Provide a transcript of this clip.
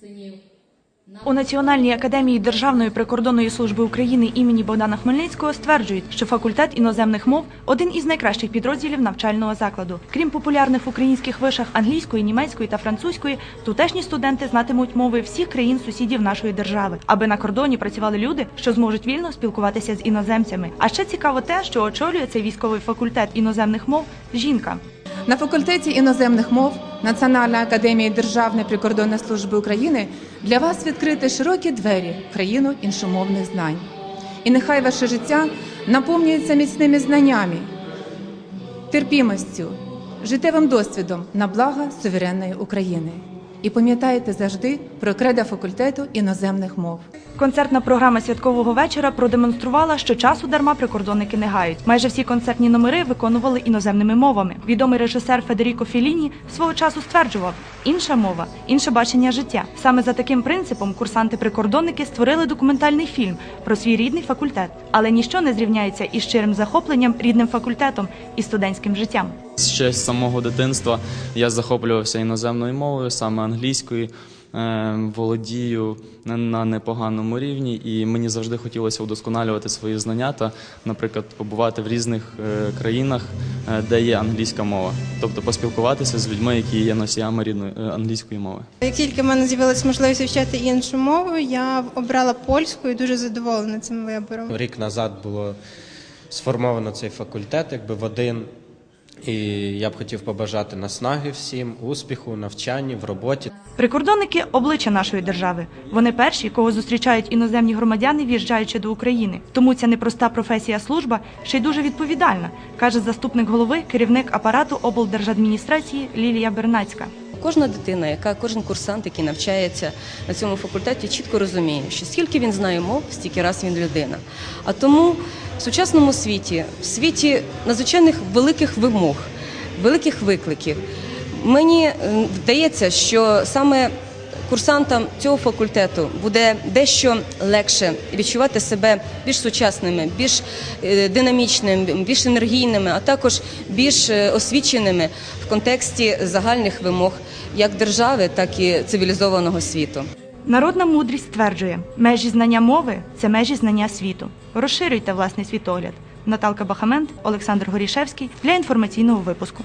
синів. У Національній академії Державної прикордонної служби України імені Богдана Хмельницького стверджують, що факультет іноземних мов один із найкращих підрозділів навчального закладу. Крім популярних в українських вишах англійської, німецької та французької, тутешні студенти знатимуть мови всіх країн сусідів нашої держави, аби на кордоні працювали люди, що зможуть вільно спілкуватися з іноземцями. А ще цікаво те, що очолює цей військовий факультет іноземних мов жінка. На факультеті іноземних мов Національної академії Державної прикордонної служби України для вас відкрити широкі двері в країну іншомовних знань. І нехай ваше життя наповнюється міцними знаннями, терпімостю, життєвим досвідом на благо суверенної України. І пам'ятайте завжди про кредо факультету іноземних мов. Концертна програма святкового вечора продемонструвала, що часу дарма прикордонники не гають. Майже всі концертні номери виконували іноземними мовами. Відомий режисер Федеріко Філіні свого часу стверджував: інша мова, інше бачення життя. Саме за таким принципом курсанти-прикордонники створили документальний фільм про свій рідний факультет. Але ніщо не зрівняється із щирим захопленням рідним факультетом і студентським життям. Ще з самого дитинства я захоплювався іноземною мовою, саме англійською. Е, Володію на- на непоганому рівні, і мені завжди хотілося удосконалювати свої знання та, наприклад, побувати в різних е, країнах, е, де є англійська мова, тобто поспілкуватися з людьми, які є носіями рідної англійської мови. Як тільки в мене з'явилася можливість вивчати іншу мову, я обрала польську і дуже задоволена цим вибором. Рік назад було сформовано цей факультет, якби в один. І я б хотів побажати наснаги всім, успіху, навчанні, в роботі. Прикордонники обличчя нашої держави. Вони перші, кого зустрічають іноземні громадяни, в'їжджаючи до України. Тому ця непроста професія служба ще й дуже відповідальна, каже заступник голови, керівник апарату облдержадміністрації Лілія Бернацька. Кожна дитина, яка кожен курсант, який навчається на цьому факультеті, чітко розуміє, що скільки він знає мов, стільки раз він людина. А тому в сучасному світі, в світі надзвичайних великих вимог, великих викликів, мені вдається, що саме курсантам цього факультету буде дещо легше відчувати себе більш сучасними, більш е, динамічними, більш енергійними, а також більш е, освіченими в контексті загальних вимог як держави, так і цивілізованого світу. Народна мудрість стверджує, межі знання мови це межі знання світу. Розширюйте власний світогляд. Наталка Бахамент, Олександр Горішевський для інформаційного випуску.